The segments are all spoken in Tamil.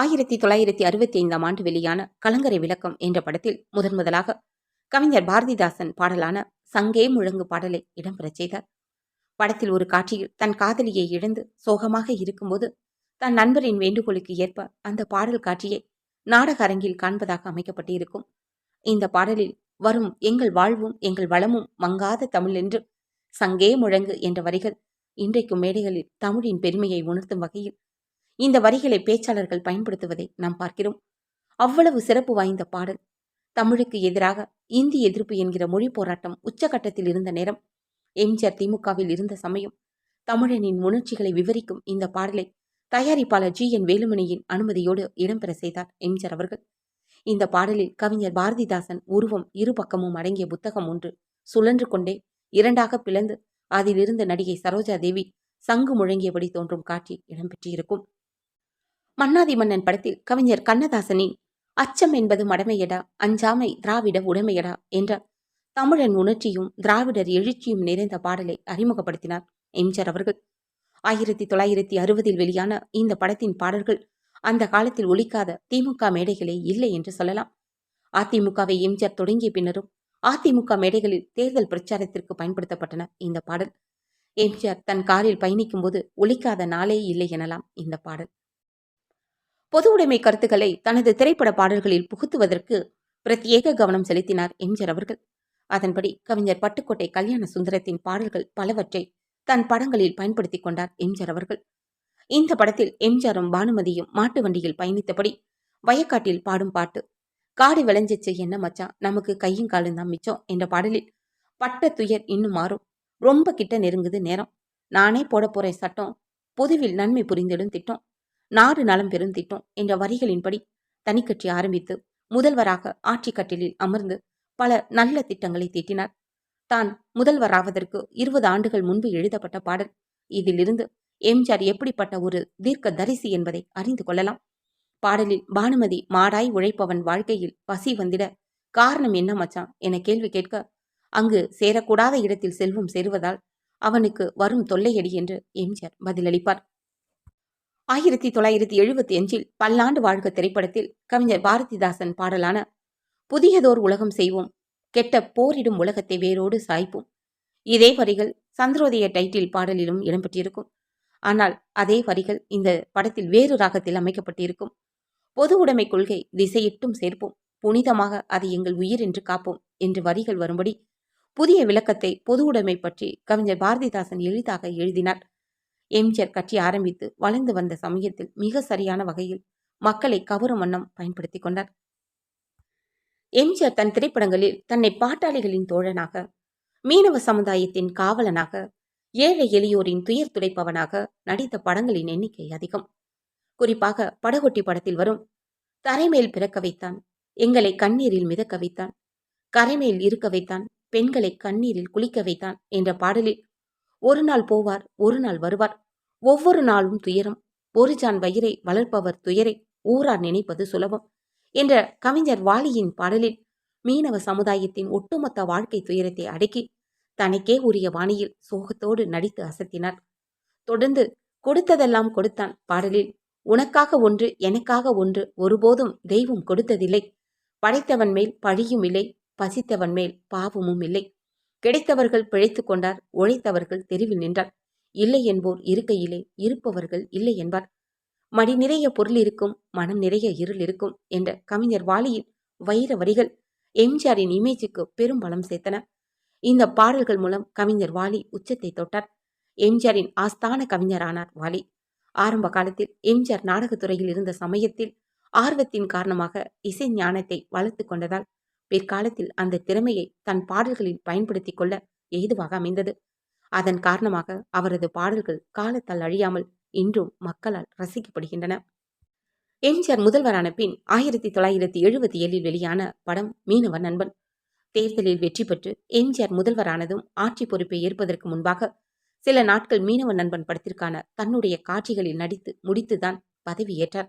ஆயிரத்தி தொள்ளாயிரத்தி அறுபத்தி ஐந்தாம் ஆண்டு வெளியான கலங்கரை விளக்கம் என்ற படத்தில் முதன் முதலாக கவிஞர் பாரதிதாசன் பாடலான சங்கே முழங்கு பாடலை இடம்பெறச் செய்தார். படத்தில் ஒரு காட்சியில் தன் காதலியை இழந்து சோகமாக இருக்கும்போது தன் நண்பரின் வேண்டுகோளுக்கு ஏற்ப அந்த பாடல் காட்சியை நாடக அரங்கில் காண்பதாக அமைக்கப்பட்டு இருக்கும் இந்த பாடலில் வரும் எங்கள் வாழ்வும் எங்கள் வளமும் மங்காத தமிழ் என்று சங்கே முழங்கு என்ற வரிகள் இன்றைக்கும் மேடைகளில் தமிழின் பெருமையை உணர்த்தும் வகையில் இந்த வரிகளை பேச்சாளர்கள் பயன்படுத்துவதை நாம் பார்க்கிறோம். அவ்வளவு சிறப்பு வாய்ந்த பாடல். தமிழுக்கு எதிராக இந்தி எதிர்ப்பு என்கிற மொழி போராட்டம் உச்சகட்டத்தில் இருந்த நேரம். எம்ஜிஆர் திமுகவில் இருந்த சமயம். தமிழனின் உணர்ச்சிகளை விவரிக்கும் இந்த பாடலை தயாரிப்பாளர் ஜி. என். வேலுமணியின் அனுமதியோடு இடம்பெற செய்தார் எம்ஜிஆர் அவர்கள். இந்த பாடலில் கவிஞர் பாரதிதாசன் உருவம் இரு பக்கமும் அடங்கிய புத்தகம் ஒன்று சுழன்று கொண்டே இரண்டாக பிளந்து அதிலிருந்து நடிகை சரோஜா தேவி சங்கு முழங்கியபடி தோன்றும் காட்சி இடம்பெற்றிருக்கும். மன்னாதி மன்னன் படத்தில் கவிஞர் கண்ணதாசனின் அச்சம் என்பது மடமையடா அஞ்சாமை திராவிட உடைமையடா என்ற தமிழன் உணர்ச்சியும் திராவிடர் எழுச்சியும் நிறைந்த பாடலை அறிமுகப்படுத்தினார் எம்ஜிஆர் அவர்கள். ஆயிரத்தி தொள்ளாயிரத்தி அறுபதில் வெளியான இந்த படத்தின் பாடல்கள் அந்த காலத்தில் ஒழிக்காத திமுக மேடைகளே இல்லை என்று சொல்லலாம். அதிமுகவை எம்ஜிஆர் தொடங்கிய பின்னரும் அதிமுக மேடைகளில் தேர்தல் பிரச்சாரத்திற்கு பயன்படுத்தப்பட்டன இந்த பாடல். எம்ஜிஆர் தன் காரில் பயணிக்கும் போது ஒழிக்காத நாளே இல்லை எனலாம் இந்த பாடல். பொது உடைமை கருத்துக்களை தனது திரைப்பட பாடல்களில் புகுத்துவதற்கு பிரத்யேக கவனம் செலுத்தினார் எம்ஜிஆர் அவர்கள். அதன்படி கவிஞர் பட்டுக்கோட்டை கல்யாண சுந்தரத்தின் பாடல்கள் பலவற்றை தன் படங்களில் பயன்படுத்தி கொண்டார் எம்ஜிஆர் அவர்கள். இந்த படத்தில் எம்ஜிஆரும் பானுமதியும் மாட்டு வண்டியில் பயணித்தபடி வயக்காட்டில் பாடும் பாட்டு காடு விளைஞ்சிச்சு என்ன மச்சான் நமக்கு கையும் காலும் தான் மிச்சம் என்ற பாடலில் பட்ட துயர் இன்னும் மாறும். ரொம்ப கிட்ட நெருங்குது நேரம். நானே போட போறேன் சட்டம் பொதுவில் நன்மை புரிந்திடும் திட்டம் நாடு நலம் பெரும் திட்டம் என்ற வரிகளின்படி தனிக்கட்சி ஆரம்பித்து முதல்வராக ஆட்சி கட்டிலில் அமர்ந்து பல நல்ல திட்டங்களை தீட்டினார். தான் முதல்வராவதற்கு இருபது ஆண்டுகள் முன்பு எழுதப்பட்ட பாடல். இதிலிருந்து எம்ஜிஆர் எப்படிப்பட்ட ஒரு தீர்க்க தரிசி என்பதை அறிந்து கொள்ளலாம். பாடலில் பானுமதி மாடாய் உழைப்பவன் வாழ்க்கையில் பசி வந்திட காரணம் என்ன மச்சான் என கேள்வி கேட்க அங்கு சேரக்கூடாத இடத்தில் செல்வம் சேருவதால் அவனுக்கு வரும் தொல்லையடி என்று எம்ஜிஆர் பதிலளிப்பார். ஆயிரத்தி தொள்ளாயிரத்தி எழுபத்தி அஞ்சில் பல்லாண்டு வாழ்க திரைப்படத்தில் கவிஞர் பாரதிதாசன் பாடலான புதியதோர் உலகம் செய்வோம் கெட்ட போரிடும் உலகத்தை வேரோடு சாய்ப்போம் இதே வரிகள் சந்திரோதய டைட்டில் பாடலிலும் இடம்பெற்றிருக்கும். ஆனால் அதே வரிகள் இந்த படத்தில் வேறு ராகத்தில் அமைக்கப்பட்டிருக்கும். பொது உடைமை கொள்கை திசையிட்டும் சேர்ப்போம் புனிதமாக அதை எங்கள் உயிர் என்று காப்போம் என்று வரிகள் வரும்படி புதிய விளக்கத்தை பொது உடைமை பற்றி கவிஞர் பாரதிதாசன் எளிதாக எழுதினார். எம்ஜிஆர் கட்சி ஆரம்பித்து வளர்ந்து வந்த சமயத்தில் மிக சரியான வகையில் மக்களை கவரும் வண்ணம் பயன்படுத்தி கொண்டார். எம்ஜிஆர் தன் திரைப்படங்களில் தன்னை பாட்டாளிகளின் தோழனாக மீனவ சமுதாயத்தின் காவலனாக ஏழை எளியோரின் துயர் துடைப்பவனாக நடித்த படங்களின் எண்ணிக்கை அதிகம். குறிப்பாக படகொட்டி படத்தில் வரும் தரைமேல் பிறக்க வைத்தான் எங்களை கண்ணீரில் மிதக்க வைத்தான் கரைமேல் இருக்க வைத்தான் பெண்களை கண்ணீரில் குளிக்க வைத்தான் என்ற பாடலில் ஒரு நாள் போவார் ஒரு நாள் வருவார். ஒவ்வொரு நாளும் துயரம். ஒரு ஜான் வயிறை வளர்ப்பவர் துயரை ஊரார் நினைப்பது சுலபம் என்ற கவிஞர் வாலியின் பாடலில் மீனவ சமுதாயத்தின் ஒட்டுமொத்த வாழ்க்கை துயரத்தை அடக்கி தனக்கே உரிய வாணியில் சோகத்தோடு நடித்து அசத்தினார். தொடர்ந்து கொடுத்ததெல்லாம் கொடுத்தான் பாடலில். உனக்காக ஒன்று எனக்காக ஒன்று ஒருபோதும் தெய்வம் கொடுத்ததில்லை. படைத்தவன் மேல் பழியும் இல்லை பசித்தவன் மேல் பாவமும் இல்லை. கிடைத்தவர்கள் பிழைத்து கொண்டார் உழைத்தவர்கள் தெருவில் நின்றார். இல்லை என்போர் இருக்கையிலே இருப்பவர்கள் இல்லை என்பார். மடி நிறைய பொருள் இருக்கும் மனம் நிறைய இருள் இருக்கும் என்ற கவிஞர் வாலியின் வைர வரிகள் எம்ஜிஆரின் இமேஜுக்கு பெரும் பலம் சேர்த்தன. இந்த பாடல்கள் மூலம் கவிஞர் வாலி உச்சத்தை தொட்டார். எம்ஜிஆரின் ஆஸ்தான கவிஞரானார் வாலி. ஆரம்ப காலத்தில் எம்ஜிஆர் நாடகத்துறையில் இருந்த சமயத்தில் ஆர்வத்தின் காரணமாக இசை ஞானத்தை வளர்த்து கொண்டதால் பிற்காலத்தில் அந்த திறமையை தன் பாடல்களில் பயன்படுத்திக் கொள்ள ஏதுவாக அமைந்தது. அதன் காரணமாக அவரது பாடல்கள் காலத்தால் அழியாமல் இன்றும் மக்களால் ரசிக்கப்படுகின்றன. எம்ஜிஆர் முதல்வரான பின் ஆயிரத்தி தொள்ளாயிரத்தி எழுபத்தி ஏழில் வெளியான படம் மீனவ நண்பன். தேர்தலில் வெற்றி பெற்று எம்ஜிஆர் முதல்வரானதும் ஆட்சி பொறுப்பை ஏற்பதற்கு முன்பாக சில நாட்கள் மீனவ நண்பன் படத்திற்கான தன்னுடைய காட்சிகளில் நடித்து முடித்துதான் பதவியேற்றார்.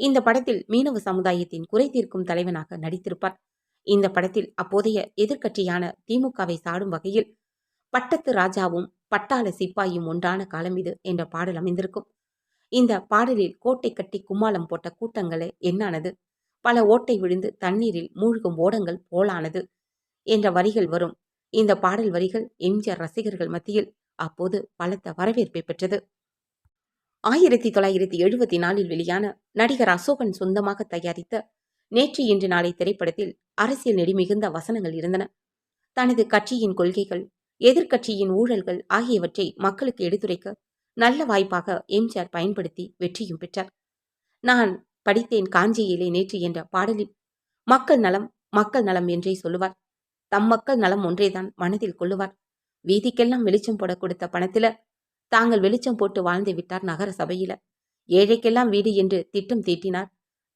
இந்த படத்தில் மீனவ சமுதாயத்தின் குறை தீர்க்கும் தலைவனாக நடித்திருப்பார். இந்த படத்தில் அப்போதைய எதிர்க்கட்சியான திமுகவை சாடும் வகையில் பட்டத்து ராஜாவும் பட்டாள சிப்பாயும் ஒன்றான காலம் இது என்ற பாடல் அமைந்திருக்கும். இந்த பாடலில் கோட்டை கட்டி கும்மாளம் போட்ட கூட்டங்களே என்னானது? பல ஓட்டை விழுந்து தண்ணீரில் மூழ்கும் ஓடங்கள் போலானது? என்ற வரிகள் வரும். இந்த பாடல் வரிகள் எம்ஜிஆர் ரசிகர்கள் மத்தியில் அப்போது பலத்த வரவேற்பை பெற்றது. ஆயிரத்தி தொள்ளாயிரத்தி எழுபத்தி நாலில் வெளியான நடிகர் அசோகன் சொந்தமாக தயாரித்த நேற்று இன்று நாளை திரைப்படத்தில் அரசியல் நெடி மிகுந்த வசனங்கள் இருந்தன. தனது கட்சியின் கொள்கைகள் எதிர்க்கட்சியின் ஊழல்கள் ஆகியவற்றை மக்களுக்கு எடுத்துரைக்க நல்ல வாய்ப்பாக எம்ஜிஆர் பயன்படுத்தி வெற்றியும் பெற்றார். நான் படித்தேன் காஞ்சியிலே நேற்று என்ற பாடலில் மக்கள் நலம் மக்கள் நலம் என்றே சொல்லுவார். தம் மக்கள் நலம் ஒன்றேதான் மனதில் கொள்ளுவார். வீதிக்கெல்லாம் வெளிச்சம் போட கொடுத்த பணத்தில தாங்கள் வெளிச்சம் போட்டு வாழ்ந்து விட்டார் நகர சபையில ஏழைக்கெல்லாம் வீடு என்று திட்டம் தீட்டினார்.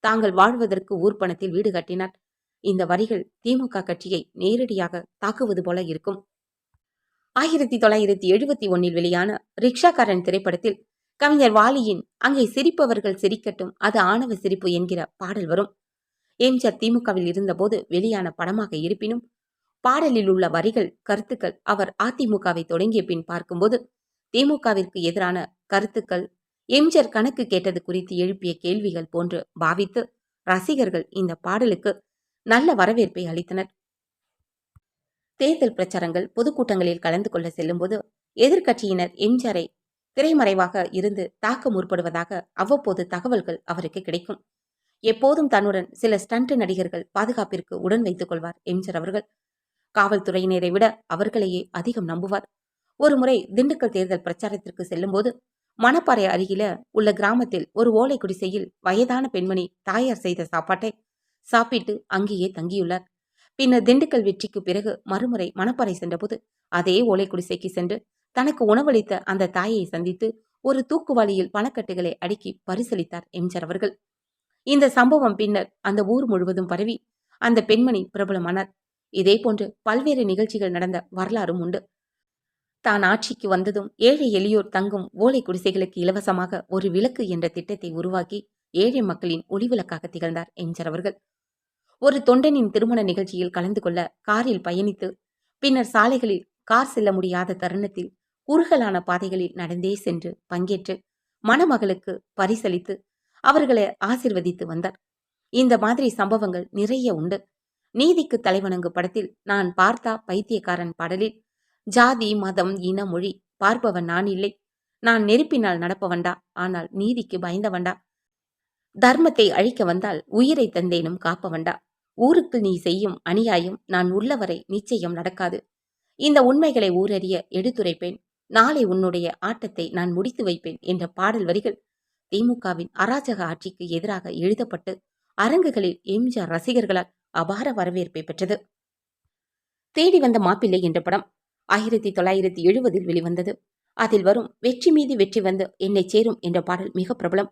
தாங்கள் வாழ்வதற்கு ஊர் பணத்தில் வீடு கட்டினார். இந்த வரிகள் திமுக கட்சியை நேரடியாக தாக்குவது போல இருக்கும். ஆயிரத்தி தொள்ளாயிரத்தி எழுபத்தி ஒன்னில் வெளியான ரிக்ஷாக்காரன் திரைப்படத்தில் கவிஞர் வாலியின் அங்கே சிரிப்பவர்கள் சிரிக்கட்டும் அது ஆணவ சிரிப்பு என்கிற பாடல் வரும். எம்ஜிஆர் திமுகவில் இருந்தபோது வெளியான படமாக இருப்பினும் பாடலில் உள்ள வரிகள் கருத்துக்கள் அவர் அதிமுகவை தொடங்கிய பின் பார்க்கும்போது திமுகவிற்கு எதிரான கருத்துக்கள் எம்ஜிஆர் கணக்கு கேட்டது குறித்து எழுப்பிய கேள்விகள் போன்று பாவித்து ரசிகர்கள் இந்த பாடலுக்கு நல்ல வரவேற்பை அளித்தனர். தேர்தல் பிரச்சாரங்கள் பொதுக்கூட்டங்களில் கலந்து கொள்ள செல்லும்போது எதிர்க்கட்சியினர் எம்ஜிஆரை திரைமறைவாக இருந்து தாக்க முற்படுவதாக அவ்வப்போது தகவல்கள் அவருக்கு கிடைக்கும். எப்போதும் தன்னுடன் சில ஸ்டண்ட் நடிகர்கள் பாதுகாப்பிற்கு உடன் வைத்துக் கொள்வார் எம்ஜிஆர் அவர்கள். காவல்துறையினரை விட அவர்களையே அதிகம் நம்புவார். ஒருமுறை திண்டுக்கல் தேர்தல் பிரச்சாரத்திற்கு செல்லும்போது மணப்பாறை அருகில உள்ள கிராமத்தில் ஒரு ஓலை குடிசையில் வயதான பெண்மணி தாயார் செய்த சாப்பாட்டை சாப்பிட்டு அங்கேயே தங்கியுள்ளார். பின்னர் திண்டுக்கல் வெற்றிக்கு பிறகு மறுமுறை மணப்பாறை சென்றபோது அதே ஓலை குடிசைக்கு சென்று தனக்கு உணவளித்த அந்த தாயை சந்தித்து ஒரு தூக்குவாளியில் பணக்கட்டுகளை அடுக்கி பரிசளித்தார் எம்ஜர் அவர்கள். இந்த சம்பவம் பின்னர் அந்த ஊர் முழுவதும் பரவி அந்த பெண்மணி பிரபலமானார். இதேபோன்று பல்வேறு நிகழ்ச்சிகள் நடந்த வரலாறும் உண்டு. தான் ஆட்சிக்கு வந்ததும் ஏழை எளியோர் தங்கும் ஓலை குடிசைகளுக்கு இலவசமாக ஒரு விளக்கு என்ற திட்டத்தை உருவாக்கி ஏழை மக்களின் ஒளிவிளக்காக திகழ்ந்தார் எம்ஜர் அவர்கள். ஒரு தொண்டனின் திருமண நிகழ்ச்சியில் கலந்து கொள்ள காரில் பயணித்து பின்னர் சாலைகளில் கார் செல்ல முடியாத தருணத்தில் குறுகலான பாதைகளில் நடந்தே சென்று பங்கேற்று மணமகளுக்கு பரிசளித்து அவர்களை ஆசிர்வதித்து வந்தார். இந்த மாதிரி சம்பவங்கள் நிறைய உண்டு. நீதிக்கு தலைவணங்கு படத்தில் நான் பார்த்தா பைத்தியக்காரன் பாடலில் ஜாதி மதம் இன மொழி பார்ப்பவன் நான் இல்லை. நான் நெருப்பினால் நடப்பவண்டா ஆனால் நீதிக்கு பயந்தவண்டா தர்மத்தை அழிக்க வந்தால் உயிரை தந்தேனும் காப்பவண்டா ஊருக்கு நீ செய்யும் அநியாயம் நான் உள்ளவரை நிச்சயம் நடக்காது. இந்த உண்மைகளை ஊரறிய எடுத்துரைப்பேன். நாளை உன்னுடைய ஆட்டத்தை நான் முடித்து வைப்பேன் என்ற பாடல் வரிகள் திமுகவின் அராஜக ஆட்சிக்கு எதிராக எழுதப்பட்டு அரங்குகளில் எம்ஜிஆர் ரசிகர்களால் அபார வரவேற்பை பெற்றது. தேடி வந்த மாப்பிள்ளை என்ற படம் ஆயிரத்தி தொள்ளாயிரத்தி எழுபதில் வெளிவந்தது. அதில் வரும் வெற்றி மீது வெற்றி வந்து என்னை சேரும் என்ற பாடல் மிக பிரபலம்.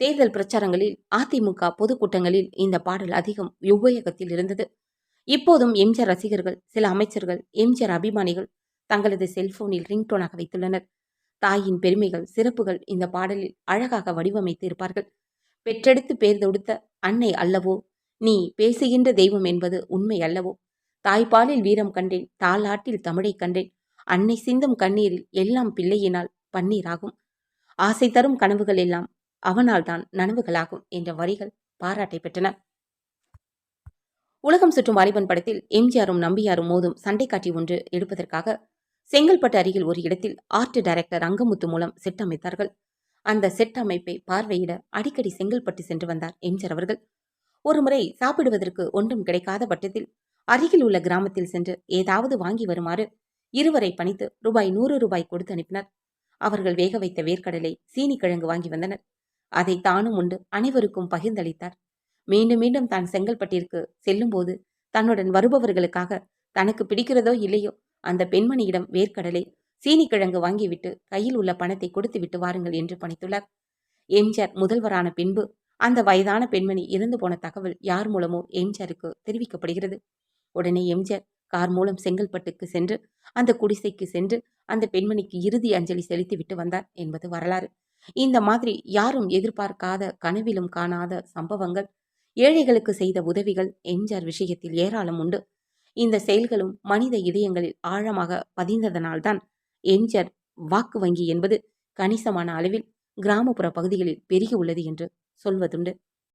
தேர்தல் பிரச்சாரங்களில் அதிமுக பொதுக்கூட்டங்களில் இந்த பாடல் அதிகம் உபயோகத்தில் இருந்தது. இப்போதும் எம்ஜிஆர் ரசிகர்கள் சில அமைச்சர்கள் எம்ஜிஆர் அபிமானிகள் தங்களது செல்போனில் ரிங்டோனாக வைத்துள்ளனர். தாயின் பெருமைகள் சிறப்புகள் இந்த பாடலில் அழகாக வடிவமைத்து இருப்பார்கள். பெற்றெடுத்து பேர் தொடுத்த அன்னை அல்லவோ நீ பேசுகின்ற தெய்வம் என்பது உண்மை அல்லவோ தாய்ப்பாலில் வீரம் கண்டேன் தாலாட்டில் தமிழை கண்டேன். அன்னை சிந்தும் கண்ணீரில் எல்லாம் பிள்ளையினால் பன்னீராகும். ஆசை தரும் கனவுகள் எல்லாம் அவனால் தான் நனவுகளாகும் என்ற வரிகள் பாராட்டை பெற்றன. உலகம் சுற்றும் வாலிபன் படத்தில் எம்ஜிஆரும் நம்பியாரும் மோதும் சண்டை காட்சி ஒன்று எடுப்பதற்காக செங்கல்பட்டு அருகில் ஒரு இடத்தில் ஆர்ட் டைரக்டர் அங்கமுத்து மூலம் செட் அமைத்தார்கள். அந்த செட் அமைப்பை பார்வையிட அடிக்கடி செங்கல்பட்டு சென்று வந்தார் எம்ஜிஆர் அவர்கள். ஒருமுறை சாப்பிடுவதற்கு ஒன்றும் கிடைக்காத பட்சத்தில் அருகில் உள்ள கிராமத்தில் சென்று ஏதாவது வாங்கி வருமாறு இருவரை பணித்து ரூபாய் நூறு ரூபாய் கொடுத்து அனுப்பினர். அவர்கள் வேக வைத்த வேர்க்கடலை சீனி கிழங்கு வாங்கி வந்தனர். அதை தானும் உண்டு அனைவருக்கும் பகிர்ந்தளித்தார். மீண்டும் மீண்டும் தான் செங்கல்பட்டிற்கு செல்லும்போது தன்னுடன் வருபவர்களுக்காக தனக்கு பிடிக்கிறதோ இல்லையோ அந்த பெண்மணியிடம் வேர்க்கடலை சீனி கிழங்கு வாங்கிவிட்டு கையில் உள்ள பணத்தை கொடுத்து விட்டு வாருங்கள் என்று பணித்துள்ளார். எம்ஜிஆர் முதல்வரான பின்பு அந்த வயதான பெண்மணி இறந்து போன தகவல் யார் மூலமோ எம்ஜிஆருக்கு தெரிவிக்கப்படுகிறது. உடனே எம்ஜிஆர் கார் மூலம் செங்கல்பட்டுக்கு சென்று அந்த குடிசைக்கு சென்று அந்த பெண்மணிக்கு இறுதி அஞ்சலி செலுத்தி விட்டு வந்தார் என்பது வரலாறு. இந்த மாதிரி யாரும் எதிர்பார்க்காத கனவிலும் காணாத சம்பவங்கள் ஏழைகளுக்கு செய்த உதவிகள் எம்ஜிஆர் விஷயத்தில் ஏராளம் உண்டு. இந்த செயல்களும் மனித இதயங்களில் ஆழமாக பதிந்ததனால்தான் எம்ஜிஆர் வாக்கு வங்கி என்பது கணிசமான அளவில் கிராமப்புற பகுதிகளில் பெருகி உள்ளது என்று சொல்வதுண்டு.